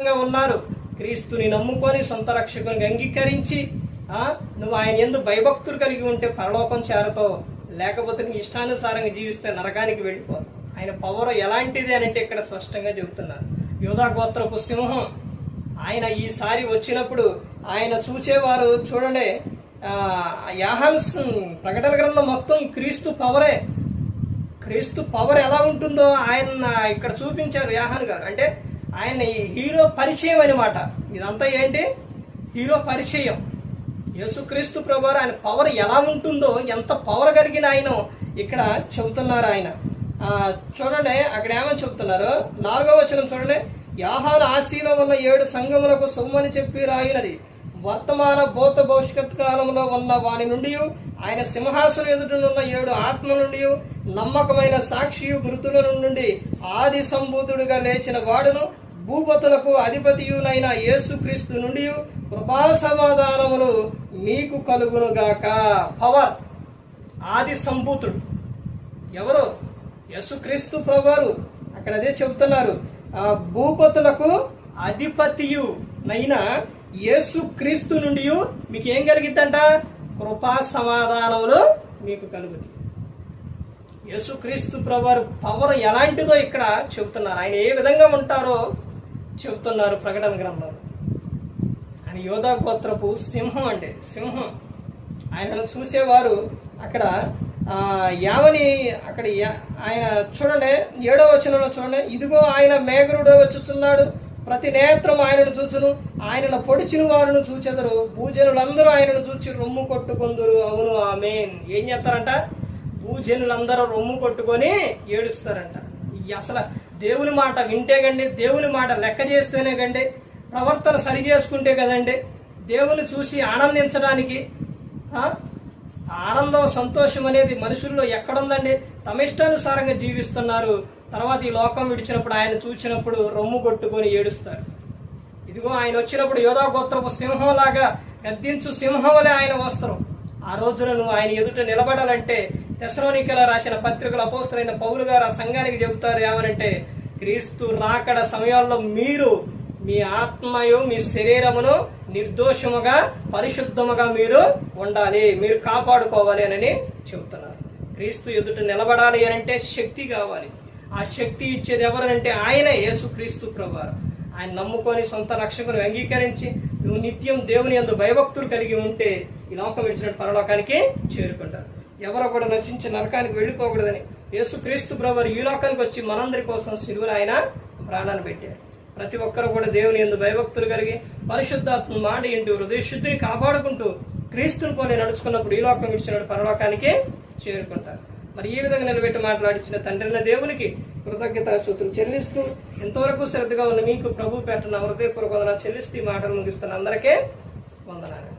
ఉన్నారు. క్రీస్తుని నమ్ముకొని సొంత రక్షకుని అంగీకరించి నువ్వు ఆయన ఎందు భయభక్తులు కలిగి ఉంటే పరలోకం చేరతావు. లేకపోతే నీ ఇష్టానుసారంగా జీవిస్తే నరకానికి వెళ్ళిపోతావు ఆయన పవర్ ఎలాంటిది అని అంటే ఇక్కడ స్పష్టంగా చెబుతున్నారు. యోధా గోత్రపు సింహం ఆయన ఈసారి వచ్చినప్పుడు ఆయన చూచేవారు చూడండి యాహన్స్ ప్రకటన గ్రంథం మొత్తం ఈ క్రీస్తు పవరే క్రీస్తు పవర్ ఎలా ఉంటుందో ఆయన ఇక్కడ చూపించారు యాహాన్ గారు. అంటే ఆయన ఈ హీరో పరిచయం అనమాట ఇదంతా ఏంటి? హీరో పరిచయం. యేసుక్రీస్తు ప్రభు ఆయన పవర్ ఎలా ఉంటుందో ఎంత పవర్ కలిగిన ఆయన ఇక్కడ చెబుతున్నారు ఆయన. చూడండి అక్కడ ఏమని చెబుతున్నారు? నాలుగో వచనం చూడండి. యాహాన్ ఆశీలో ఉన్న ఏడు సంఘములకు సొమ్మని చెప్పి రాయినది. వర్తమాన భూత భవిష్యత్ కాలంలో ఉన్న వాని నుండి ఆయన సింహాసనం ఎదుటనున్న ఏడు ఆత్మ నుండి నమ్మకమైన సాక్షియు గురుతుల నుండి ఆది సంబూతుడుగా లేచిన వాడును భూపతులకు అధిపతియులైన యేసుక్రీస్తు నుండి కృపా సమాధానములు మీకు కలుగునుగాక. పవర్. ఆది సంభూతుడు. ఎవరు? యేసుక్రీస్తు ప్రభువారు. అక్కడ అదే చెబుతున్నారు. భూపతులకు అధిపతియు నైనా యేసు నుండి మీకు ఏం కలిగిద్దంట? కృపా సమాధానములు మీకు కలుగుతాయి. యేసుక్రీస్తు ప్రభువారు పవర్ ఎలాంటిదో ఇక్కడ చెబుతున్నారు. ఆయన ఏ విధంగా ఉంటారో చెబుతున్నారు ప్రకటన గ్రంథంలో. ఆయన యోధా గోత్రపు సింహం అంటే సింహం. ఆయనను చూసేవారు అక్కడ యావని అక్కడ యా- ఆయన చూడండి ఏడో వచనంలో చూడండి ఇదిగో ఆయన మేఘరుడు వచ్చుచున్నాడు ప్రతి నేత్రం ఆయనను చూచును ఆయనను పొడిచిన వారును చూచెదరు భూజనులందరూ ఆయనను చూచి రొమ్ము కొట్టుకుందరు అవును ఆమెన్. ఏం చేస్తారంట? భూజనులందరూ రొమ్ము కొట్టుకొని ఏడుస్తారంట. అసలు దేవుని మాట వింటే కండి దేవుని మాట లెక్క చేస్తేనే కండి ప్రవర్తన సరి చేసుకుంటే కదండి. దేవుని చూసి ఆనందించడానికి ఆనందం సంతోషం అనేది మనుషుల్లో ఎక్కడుందండి? తమ ఇష్టానుసారంగా జీవిస్తున్నారు. తర్వాత ఈ లోకం విడిచినప్పుడు ఆయన చూసినప్పుడు రొమ్ము కొట్టుకొని ఏడుస్తారు. ఇదిగో ఆయన వచ్చినప్పుడు యోధా గోత్రపు సింహంలాగా గద్దించు సింహం ఆయన వస్త్రం. ఆ రోజున నువ్వు ఆయన ఎదుట నిలబడాలంటే తెసలోనికల రాసిన పత్రికల అపోస్తులైన పౌలు గారు ఆ సంఘానికి చెబుతారు ఏమనంటే క్రీస్తు రాకడ సమయాల్లో మీరు మీ ఆత్మయు మీ శరీరమును నిర్దోషముగా పరిశుద్ధముగా మీరు ఉండాలి. మీరు కాపాడుకోవాలి అని చెబుతున్నారు. క్రీస్తు ఎదుట నిలబడాలి అని అంటే శక్తి కావాలి. ఆ శక్తి ఇచ్చేది ఎవరనంటే ఆయన యేసు క్రీస్తు ప్రభువారు. ఆయన నమ్ముకొని సొంత రక్షకుని అంగీకరించి నువ్వు నిత్యం దేవుని ఎందు భయభక్తులు కలిగి ఉంటే ఈ లోకం ఇచ్చిన పరలోకానికి చేరుకుంటారు. ఎవరో కూడా నశించి నరకానికి వెళ్ళిపోకూడదని యేసుక్రీస్తు బ్రవర్ ఈ లోకానికి వచ్చి మనందరి కోసం సిలువను ఆయన ప్రాణాన్ని పెట్టారు. ప్రతి ఒక్కరు కూడా దేవుని ఎందు భయభక్తులు కలిగి పరిశుద్ధాత్మ మాట ఇంటి హృదయ శుద్ధిని కాపాడుకుంటూ క్రీస్తుని పోలి నడుచుకున్నప్పుడు ఈ లోకం విడిచినట్టు పరలోకానికి చేరుకుంటారు. మరి ఈ విధంగా నిలబెట్టి మాట్లాడించిన తండ్రిన దేవునికి కృతజ్ఞత సూత్రం చెల్లిస్తూ ఎంతవరకు శ్రద్ధగా ఉన్న మీకు ప్రభు పెట్టిన హృదయపూర్వక చెల్లిస్తూ ఈ మాటలు ముగిస్తున్న అందరికీ వందనాలు.